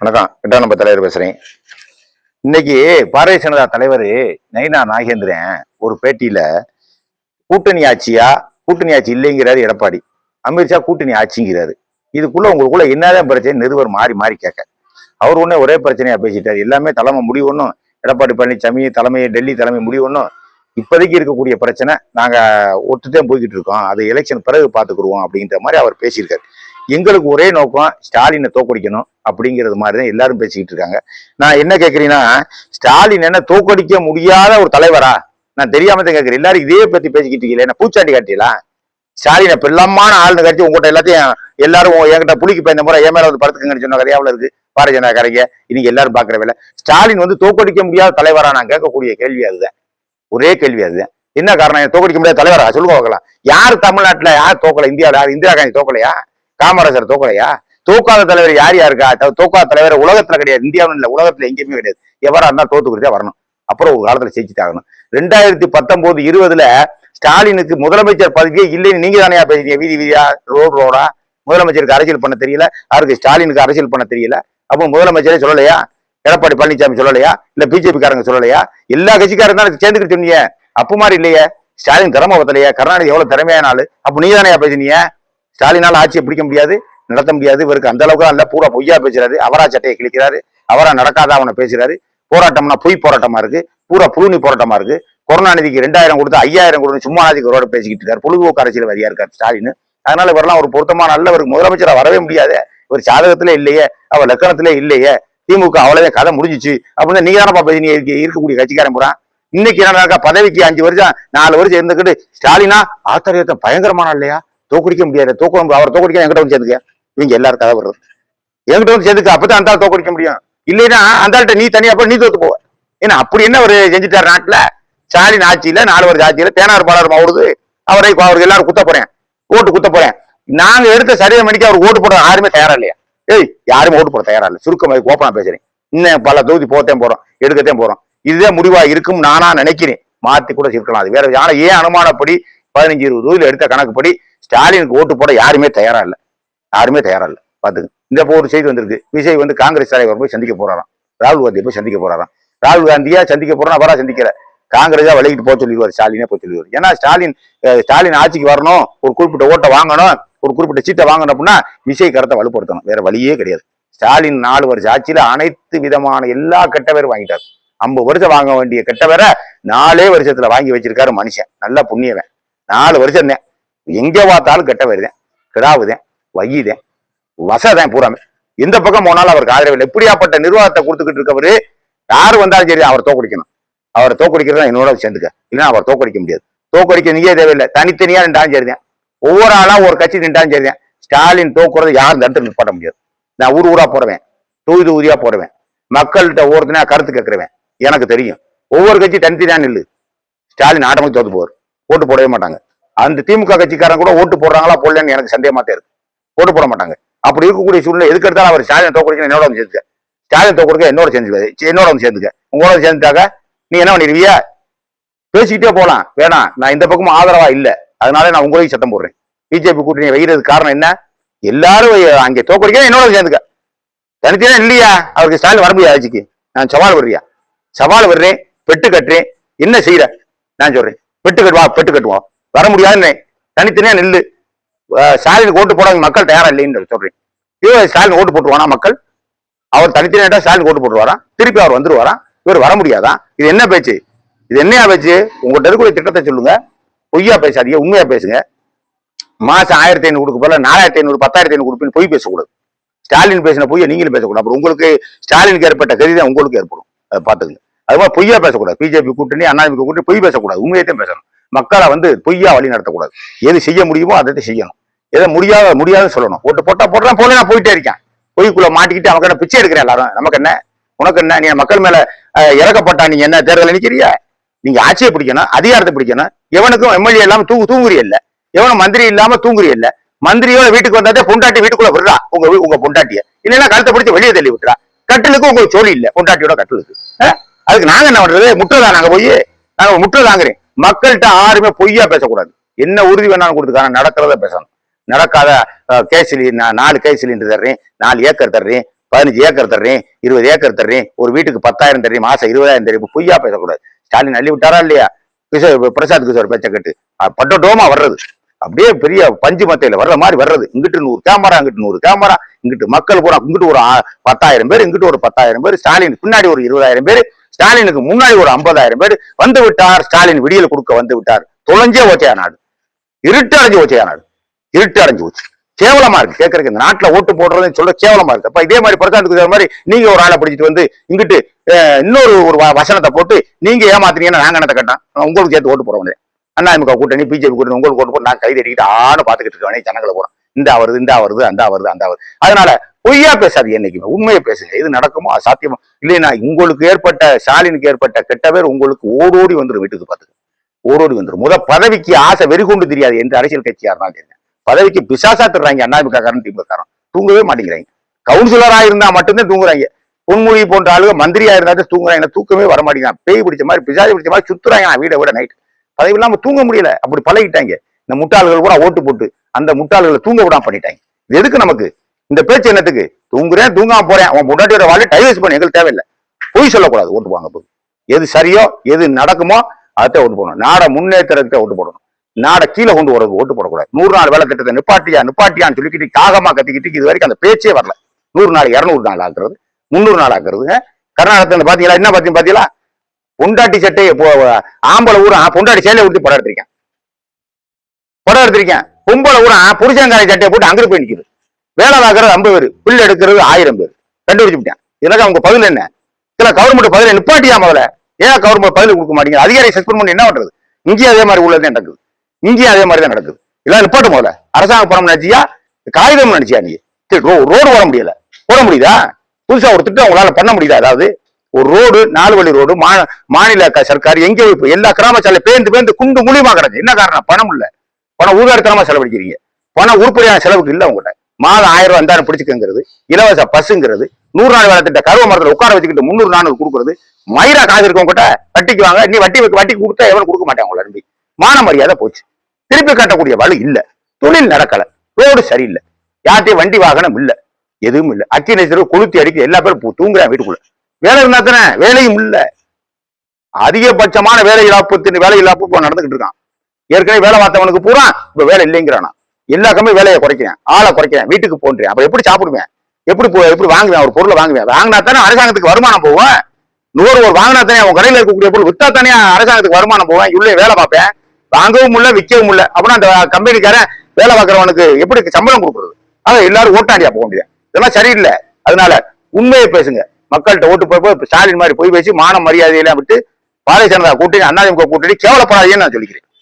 வணக்கம். எட்டாம் நம்ம தலைவர் பேசுறேன். இன்னைக்கு பாரதிய ஜனதா தலைவர் நயினா நாகேந்திரன் ஒரு பேட்டியில கூட்டணி ஆட்சியா கூட்டணி ஆட்சி இல்லைங்கிறாரு எடப்பாடி. அமித்ஷா கூட்டணி ஆட்சிங்கிறாரு. இதுக்குள்ள உங்களுக்குள்ள என்னதான் பிரச்சனை நிருபர் மாறி மாறி கேட்க. அவர் ஒண்ணே ஒரே பிரச்சனையா பேசிட்டாரு. எல்லாமே தலைமை முடிவு ஒன்றும் எடப்பாடி பழனிசாமி தலைமை டெல்லி தலைமை முடிவு ஒன்றும் இப்போதைக்கு இருக்கக்கூடிய பிரச்சனை நாங்க ஒத்துட்டே போய்கிட்டு இருக்கோம். அது எலெக்ஷன் பிறகு பார்த்துக்குருவோம் அப்படின்ற மாதிரி அவர் பேசியிருக்காரு. எங்களுக்கு ஒரே நோக்கம் ஸ்டாலினை தோக்கடிக்கணும் அப்படிங்கிறது மாதிரி தான் எல்லாரும் பேசிக்கிட்டு இருக்காங்க. நான் என்ன கேட்குறீங்கன்னா ஸ்டாலின் என்ன தோக்கடிக்க முடியாத ஒரு தலைவரா? நான் தெரியாம தான் கேட்குறேன் எல்லாரும் இதே பத்தி பேசிக்கிட்டு இருக்கீங்களே என்ன பூச்சாண்டி காட்டிலாம் ஸ்டாலினை பெல்லமான ஆள்னு கட்சி உங்கள்கிட்ட எல்லாத்தையும் எல்லாரும் என்கிட்ட புளிக்கு பயந்த முறை ஏன் மேல வந்து படுத்துக்கங்கன்னு சொன்ன கதையாவில் இருக்கு? பாரதிய ஜனதா கரைங்க. இன்னைக்கு எல்லாரும் பாக்குற வேலை. ஸ்டாலின் வந்து தோக்கடிக்க முடியாத தலைவரா? நான் கேட்கக்கூடிய கேள்வி அதுதான். ஒரே கேள்வி அதுதான். என்ன காரணம்? தோக்கடிக்க முடியாத தலைவரா? சொல்லுங்க பார்க்கலாம். யார் தமிழ்நாட்டில் யார் தோக்கலை? இந்தியாவில் யார்? இந்திரா காந்தி தோக்கலையா? காமராஜர் தோக்கலையா? தோக்காத தலைவர் யார் யாருக்கா? தூக்காத தலைவர் உலகத்துல கிடையாது. இந்தியாவில் இல்லை உலகத்துல எங்கேயுமே கிடையாது. எவரா இருந்தா தோத்து வரணும். அப்புறம் ஒரு காலத்துல ஜெயிச்சுட்டாகணும் ரெண்டாயிரத்தி பத்தொன்பது இருபதுல ஸ்டாலினுக்கு முதலமைச்சர் பதவியே இல்லைன்னு நீங்க தானே பேசுறீங்க? வீதி வீதியா ரோடு ரோடா? முதலமைச்சருக்கு அரசியல் பண்ண தெரியல. அவருக்கு ஸ்டாலினுக்கு அரசியல் பண்ண தெரியல. அப்போ முதலமைச்சரே சொல்லலையா? எடப்பாடி பழனிசாமி சொல்லலையா? இல்ல பிஜேபி காரங்க சொல்லலையா? எல்லா கட்சிக்காரங்க தான் சேர்ந்துக்கிட்டு சொன்னீங்க. அப்ப மாதிரி இல்லையே. ஸ்டாலின் திறமை பத்தலையா கருணாநிதி எவ்வளவு திறமையான ஆளு. அப்ப நீங்க தானே பேசுனீங்க? ஸ்டாலினால் ஆட்சியை பிடிக்க முடியாது நடத்த முடியாது. இவருக்கு அந்த அளவுக்கு அல்ல பூரா பொய்யா பேசுறாரு. அவரா சட்டையை கிழிக்கிறாரு. அவரா நடக்காத அவனை பேசுறாரு. போராட்டம்னா பொய் போராட்டமா இருக்கு. பூரா புழுனி போராட்டமா இருக்கு. கருணாநிதிக்கு ரெண்டாயிரம் கொடுத்து ஐயாயிரம் கொடுத்து சும்மா நாதிக்கு பேசிக்கிட்டு இருக்காரு. பொழுதுபோக்கு அரசியல் வரியா இருக்காரு ஸ்டாலின். அதனால இவரெல்லாம் ஒரு பொருத்தமான நல்லவருக்கு முதலமைச்சரா வரவே முடியாது. இவர் ஜாதகத்திலே இல்லையே அவர் லக்கணத்திலே இல்லையே. திமுக அவ்வளவுதான் கதை முடிஞ்சிச்சு. அப்படின்னு நீங்க தானப்பா பேசி நீங்க இருக்கக்கூடிய கட்சிக்காரன் போறான் இன்னைக்கு என்ன பதவிக்கு அஞ்சு வருஷம் நாலு வருஷம் இருந்துக்கிட்டு ஸ்டாலினா ஆத்தரியத்தை பயங்கரமான இல்லையா தோக்குடிக்க முடியாது. தோக்க அவர் தோக்குடிக்க என்கிட்ட வந்து சேர்ந்துக்க இவங்க எல்லாரும் கதை வருது என்கிட்ட வந்து சேர்ந்துக்க அப்பதான் அந்த ஆள் தோக்கடிக்க முடியும். இல்லைன்னா அந்த ஆள்கிட்ட நீ தனியா போய் நீ தோத்து போவ. ஏன்னா அப்படி என்ன அவர் செஞ்சுட்டார் நாட்டுல? ஸ்டாலின் ஆட்சியில நாலு வருஷம் ஆட்சியில தேனார் பாலர் அவருது அவரை அவருக்கு எல்லாரும் குத்த போறேன். ஓட்டு குத்த போறேன். நாங்க எடுத்த சரியா மணிக்கு அவர் ஓட்டு போட யாருமே தயாரா இல்லையா? ஏய் யாருமே ஓட்டு போட தயாரா இல்ல. சுருக்கமாக ஓப்பனா பேசுறேன். இன்னும் பல தொகுதி போத்தேன் போறோம் எடுக்கத்தேன் போறோம். இதுவே முடிவா இருக்கும் நானா நினைக்கிறேன். மாத்தி கூட இருக்கலாம் அது வேற ஆனா ஏன் அனுமானப்படி பதினஞ்சு இருபது தொகுதியில் எடுத்த கணக்குப்படி ஸ்டாலினுக்கு ஓட்டு போட யாருமே தயாரா இல்லை. யாருமே தயாரா இல்லை. பாத்துங்க. இந்த இப்போ ஒரு செய்தி வந்திருக்கு. விஜய் வந்து காங்கிரஸ் தலைவர் போய் சந்திக்க போறாராம். ராகுல் காந்தியை போய் சந்திக்க போறாராம். ராகுல் காந்தியா சந்திக்க போறோம் அவரா சந்திக்கல. காங்கிரஸா விலகிட்டு போக சொல்லிடுவார். ஸ்டாலினே போக சொல்லிடுவார். ஏன்னா ஸ்டாலின் ஸ்டாலின் ஆட்சிக்கு வரணும். ஒரு குறிப்பிட்ட ஓட்டை வாங்கணும். ஒரு குறிப்பிட்ட சீட்டை வாங்கணும் அப்படின்னா விஜய் கரத்தை வலுப்படுத்தணும். வேற வழியே கிடையாது. ஸ்டாலின் நாலு வருஷம் ஆட்சியில அனைத்து விதமான எல்லா கெட்ட பேரும் வாங்கிட்டார். ஐம்பது வருஷம் வாங்க வேண்டிய கெட்ட பேரை நாலே வருஷத்துல வாங்கி வச்சிருக்காரு மனுஷன். நல்லா புண்ணியவன். நாலு வருஷம் தான் எங்கே பார்த்தாலும் கெட்ட வருதேன் கிடாவுதேன் வையுதேன் வசதேன் பூராமே. எந்த பக்கம் போனாலும் அவருக்கு ஆதரவு இல்லை. இப்படியாப்பட்ட நிர்வாகத்தை கொடுத்துக்கிட்டு இருக்கவரு யார் வந்தாலும் சரி அவரை தோக்கடிக்கணும். அவரை தோக்கடிக்கிறதா என்னோட சேர்ந்துக்க. இல்லைன்னா அவர் தோக்கடிக்க முடியாது. தோக்கடிக்க நீயே தேவையில்லை. தனித்தனியா நின்றாலும் சரிதான் ஒவ்வொரு ஆளா ஒரு கட்சி நின்றாலும் சரிதான் ஸ்டாலின் தோக்குறது யாரும் தடுத்து நிப்பாட்ட முடியாது. நான் ஊர் ஊரா போறவேன் தொகுதி தொகுதியா போறவேன் மக்கள்கிட்ட ஒவ்வொருத்தனா கருத்து கேட்கிறவன். எனக்கு தெரியும். ஒவ்வொரு கட்சி தனித்தனியா நில்லு. ஸ்டாலின் ஆட்டமாக தோத்து போவார். ஓட்டு போடவே மாட்டாங்க. அந்த திமுக கட்சிக்காரன் கூட ஓட்டு போடுறாங்களா போடலன்னு எனக்கு சந்தேகமா இருக்கு. ஓட்டு போட மாட்டாங்க. அப்படி இருக்கக்கூடிய சூழ்நிலை எதுக்கு எடுத்தாலும் அவர் ஸ்டாலின் தோக்கடிக்க என்னோட வந்து சேர்த்துக்க ஸ்டாலின் தோக்கடிக்க என்னோட சேர்ந்து என்னோட வந்து சேர்ந்துக்க. உங்களோட சேர்ந்துட்டாக்க நீ என்ன பண்ணிடுவிய? பேசிக்கிட்டே போகலாம் வேணாம் நான் இந்த பக்கமும் ஆதரவா இல்லை. அதனால நான் உங்களையும் சத்தம் போடுறேன். பிஜேபி கூட்டணி வைக்கிறதுக்கு காரணம் என்ன? எல்லாரும் அங்கே தோக்கடிக்க என்னோட சேர்ந்துக்க. தனித்தனியா இல்லையா? அவருக்கு ஸ்டாலின் வர முடியாது ஆட்சிக்கு. நான் சவால் வர்றியா சவால் வர்றேன் பெட்டு கட்டுறேன். என்ன செய்யற நான் சொல்றேன். பெட்டு கட்டுவா பெட்டு கட்டுவோம். வர முடியாதுன்னு தனித்தனியா நில்லு. ஸ்டாலின் ஸ்டாலினுக்கு ஓட்டு போட மக்கள் தயாரா இல்லைன்னு சொல்றேன் இவர் ஸ்டாலின் ஓட்டு போட்டுருவானா மக்கள்? அவர் தனித்தனியா ஸ்டாலின் ஓட்டு போட்டுருவாராம் திருப்பி அவர் வந்துருவாராம் இவர் வர முடியாதா? இது என்ன பேச்சு? இது என்னையா பேச்சு? உங்கள்கிட்ட இருக்கக்கூடிய திட்டத்தை சொல்லுங்க. பொய்யா பேசாதீங்க உண்மையா பேசுங்க. மாசம் ஆயிரத்தி ஐநூறு கொடுக்க போல நாலாயிரத்தி ஐநூறு பத்தாயிரத்தி ஐநூறு கொடுப்பேன்னு பொய் பேசக்கூடாது. ஸ்டாலின் பேசின பொய்யை நீங்களும் பேசக்கூடாது. அப்புறம் உங்களுக்கு ஸ்டாலினுக்கு ஏற்பட்ட கதி தான் உங்களுக்கு ஏற்படும். அதை பார்த்துக்கங்க. அது மாதிரி பொய்யா பேசக்கூடாது. பிஜேபி கூட்டணி அண்ணாதிமுக கூட்டணி பொய் பேசக்கூடாது. உண்மையத்தையும் பேசணும். மக்களை வந்து பொய்யா வழி நடத்தக்கூடாது. எது செய்ய முடியுமோ அதை செய்யணும். எதை முடியாத முடியாதுன்னு சொல்லணும். ஓட்டு போட்டா போடுறேன் போல நான் போயிட்டே இருக்கேன். பொய்க்குள்ள மாட்டிக்கிட்டு அவங்க என்ன பிச்சை எடுக்கிறேன் எல்லாரும். நமக்கு என்ன? உனக்கு என்ன? நீ மக்கள் மேல இறக்கப்பட்டா நீங்க என்ன தேர்தல் நிக்கிறியா நீங்க ஆட்சியை பிடிக்கணும் அதிகாரத்தை பிடிக்கணும். எவனுக்கும் எம்எல்ஏ இல்லாம தூங்கு தூங்குறி இல்ல. எவனும் மந்திரி இல்லாம தூங்குறி இல்ல. மந்திரியோட வீட்டுக்கு வந்தாதே பொண்டாட்டி வீட்டுக்குள்ள விடுறா. உங்க உங்க பொண்டாட்டிய. இல்லைன்னா கழுத்தை பிடிச்சி வெளியே தள்ளி விட்டுறா. கட்டிலுக்கு உங்களுக்கு சோழி இல்ல. பொண்டாட்டியோட கட்டிலுக்கு. அதுக்கு நாங்க என்ன பண்றது? முட்டை தான் நாங்க போய் நாங்க முட்டை தாங்குறேன் மக்கள்கிட்ட யாருமே பொய்யா பேசக்கூடாது. என்ன உறுதி வேணாலும் கொடுத்துக்கான நடக்கிறத பேசணும். நடக்காத கேஸ் நாலு கேசிலின்னு தர்றேன் நாலு ஏக்கர் தர்றேன் பதினஞ்சு ஏக்கர் தர்றேன் இருபது ஏக்கர் தர்றேன் ஒரு வீட்டுக்கு பத்தாயிரம் தர்றேன் மாசம் இருபதாயிரம் தர்றேன் பொய்யா பேசக்கூடாது. ஸ்டாலின் அள்ளி விட்டாரா இல்லையா? கிஷோர் பிரசாத் கிஷோர் பேச்ச கேட்டு பட்டோமா வர்றது. அப்படியே பெரிய பஞ்சு மத்தையில வர்ற மாதிரி வர்றது. இங்கிட்டு நூறு கேமரா இங்கிட்டு நூறு கேமரா இங்கிட்டு மக்கள் பூரா இங்கிட்டு ஒரு பத்தாயிரம் பேர் இங்கிட்டு ஒரு பத்தாயிரம் பேர் ஸ்டாலின் பின்னாடி ஒரு இருபதாயிரம் பேர் ஸ்டாலினுக்கு முன்னாடி ஒரு ஐம்பதாயிரம் பேர் வந்து விட்டார் ஸ்டாலின் விடியல் கொடுக்க வந்து விட்டார். தொலைஞ்சே ஓச்சையா நாடு? இருட்டு அடைஞ்சு ஓச்சையா நாடு? இருட்டு அடைஞ்சு போச்சு கேவலமா இருக்கு. கேட்கறதுக்கு இந்த நாட்டுல ஓட்டு போடுறதுன்னு சொல்ல கேவலமா இருக்கு. அப்ப இதே மாதிரி பிரசாந்த் கிஷோர் மாதிரி நீங்க ஒரு ஆளை பிடிச்சிட்டு வந்து இங்கிட்டு இன்னொரு ஒரு வ- வசனத்தை போட்டு நீங்க ஏமாத்துறீங்கன்னா நாங்க என்னத்தை கட்டான் உங்களுக்கு சேர்த்து ஓட்டு போறோம் அண்ணாதிமுக கூட்டணி பிஜேபி கூட்டணி உங்களுக்கு ஓட்டு போட்டு நான் கை தட்டிக்கிட்டு ஆடு பாத்துக்கிட்டு இருக்கவனே ஜனங்களை போறோம். இந்த வருது இந்த வருது அந்த வருது அந்த வருது அதனால பொய்யா பேசாது என்னைக்குமே உண்மையை பேசுங்க. இது நடக்குமோ அது சாத்தியமோ இல்லைன்னா உங்களுக்கு ஏற்பட்ட ஸ்டாலினுக்கு ஏற்பட்ட கெட்ட பேர் உங்களுக்கு ஓடோடி வந்துடும் வீட்டுக்கு பார்த்துக்கு. ஓடோடி வந்துடும் முத பதவிக்கு ஆசை வெறிகொண்டு தெரியாது எந்த அரசியல் கட்சியா இருந்தாலும் தெரியும் பதவிக்கு பிசாசா தர்றாங்க அண்ணாதிமுக காரன் திமுக காரன். தூங்கவே மாட்டேங்கிறாங்க. கவுன்சிலரா இருந்தா மட்டும்தான் தூங்குறாங்க. பொன்மொழி போன்ற ஆளுங்க மந்திரியா இருந்தா தூங்குறாங்க. தூக்கமே வர மாட்டேங்கிறான் பேய் பிடிச்ச மாதிரி பிசாசி பிடிச்ச மாதிரி சுத்துறாங்க. நான் வீட விட நைட் பதவி இல்லாம தூங்க முடியல. அப்படி பழகிட்டாங்க. இந்த முட்டாள்கள் கூட ஓட்டு போட்டு அந்த முட்டாள்களை தூங்க விடாம பண்ணிட்டாங்க. இது எதுக்கு நமக்கு? இந்த பேச்சு என்னத்துக்கு? தூங்குறேன் தூங்காம போறேன். அவன் முன்னாடியோட வாழ்க்கை டைவர்ஸ் பண்ணி. எங்களுக்கு தேவையில்லை. பொய் சொல்லக்கூடாது. ஓட்டு வாங்க போது எது சரியோ எது நடக்குமோ அதை ஓட்டு போடணும். நாடை முன்னேற்றத்தை ஓட்டு போடணும். நாடை கீழே கொண்டு வரது ஓட்டு போடக்கூடாது. நூறு நாள் வேலை திட்டத்தை நிப்பாட்டியா நிப்பாட்டியான்னு சொல்லிக்கிட்டு காகமா கத்திக்கிட்டு இது வரைக்கும் அந்த பேச்சே வரல. நூறு நாள் இரநூறு நாள் ஆக்குறது முந்நூறு நாள் ஆக்குறது கர்நாடகத்துல பாத்தீங்களா? என்ன பாத்தீங்க பாத்தீங்களா? பொண்டாட்டி சட்டையை ஆம்பளை ஊரா பொண்டாட்டி சேலையை விட்டு படம் எடுத்திருக்கேன். படம் எடுத்திருக்கேன். பொம்பளை ஊரா புருஷங்காரை சட்டையை போட்டு அங்கிட்டு போய் நிக்குது. வேலை பார்க்கறது ஐம்பது பேர் புல் எடுக்கிறது ஆயிரம் பேர். கண்டுபிடிச்சு விட்டேன். இதெல்லாம் அவங்க பதில் என்ன? இல்ல கவர்மெண்ட் பதில் நிப்பாட்டியா முதல்ல? ஏன் கவர்மெண்ட் பதில் கொடுக்க மாட்டீங்க அதிகாரி சஸ்பெண்ட் பண்ணி என்ன பண்றது? இங்கேயும் அதே மாதிரி உள்ளதே நடக்குது. இங்கேயும் அதே மாதிரி தான் நடக்குது. இதெல்லாம் நிப்பாட்டு முதல்ல. அரசாங்க பணம் நினைச்சியா காகிதம் நினைச்சியா நீ? சரி, ரோடு ஓட முடியல. போட முடியுதா? புதுசா ஒரு திட்டம் உங்களால பண்ண முடியுதா? அதாவது ஒரு ரோடு நாலு வழி ரோடு மா- மாநில சர்க்கார் எங்க வைப்பு எல்லா கிராம சாலை பேந்து பேருந்து குண்டு மூலியமா கிடக்கு? என்ன காரணம்? பணம் இல்ல. பணம் ஊதாரித்தனமா செலவழிக்கிறீங்க. பணம் உருப்படியான செலவுக்கு இல்ல உங்கள்கிட்ட மாதம் ஆயிரம் ரூபாய் இருந்தாலும் பிடிச்சிக்கங்கிறது இலவச பஸ்ஸுங்கிறது நூறு நாள் வேலை திட்ட கருவ மரத்துல உட்கார வச்சுக்கிட்டு முந்நூறு நானூறு கொடுக்குறது மயிரா காசு இருக்கவங்க வட்டிக்கு வாங்க நீ வட்டி வைக்க- வட்டி கொடுத்தா எவனும் கொடுக்க மாட்டாங்க உங்களை நம்பி. மான மரியாதை போச்சு. திருப்பி கட்டக்கூடிய வலு இல்ல. தொழில் நடக்கல. ரோடு சரியில்லை. யார்ட்டையும் வண்டி வாகனம் இல்ல. எதுவும் இல்லை. அக்கி நெசரு கொளுத்தி அடிக்க எல்லா பேரும் தூங்குறேன் வீட்டுக்குள்ள. வேலை இருந்தா தானே? வேலையும் இல்ல. அதிகபட்சமான வேலை இழப்பு வேலை இழப்பு நடந்துகிட்டு இருக்கான். ஏற்கனவே வேலை பார்த்தவனுக்கு பூரா இப்ப வேலை இல்லைங்கிறானா எல்லா கம்பெனி வேலையை குறைக்கிறேன் ஆளை குறைக்கிறேன் வீட்டுக்கு போன்றேன். அப்ப எப்படி சாப்பிடுவேன்? எப்படி போ- எப்படி வாங்குவேன்? ஒரு பொருளை வாங்குவேன். வாங்கினா தானே அரசாங்கத்துக்கு வருமானம் போவேன் ஒரு வாங்கினா தானே உன் கடையில் இருக்கக்கூடிய பொருள் வித்தா தானே அரசாங்கத்துக்கு வருமானம் போவேன் உள்ளே வேலை பார்ப்பேன். வாங்கவும் முடியல விற்கவும் முடியல. அப்படின்னா அந்த கம்பெனிக்காரன் வேலை பார்க்கறவனுக்கு எப்படி சம்பளம் கொடுக்குறது? ஆக எல்லாரும் ஓட்டாண்டியா போக முடியாது. இதெல்லாம் சரியில்லை. அதனால உண்மையை பேசுங்க. மக்கள்கிட்ட ஓட்டு போய் போய் ஸ்டாலின் மாதிரி போய் பேசி மான மரியாதையெல்லாம் விட்டு பாரதிய ஜனதா கூட்டணி அண்ணாதிமுக கூட்டணி கேவலப்படாதேன்னு நான் சொல்லிக்கிறேன்.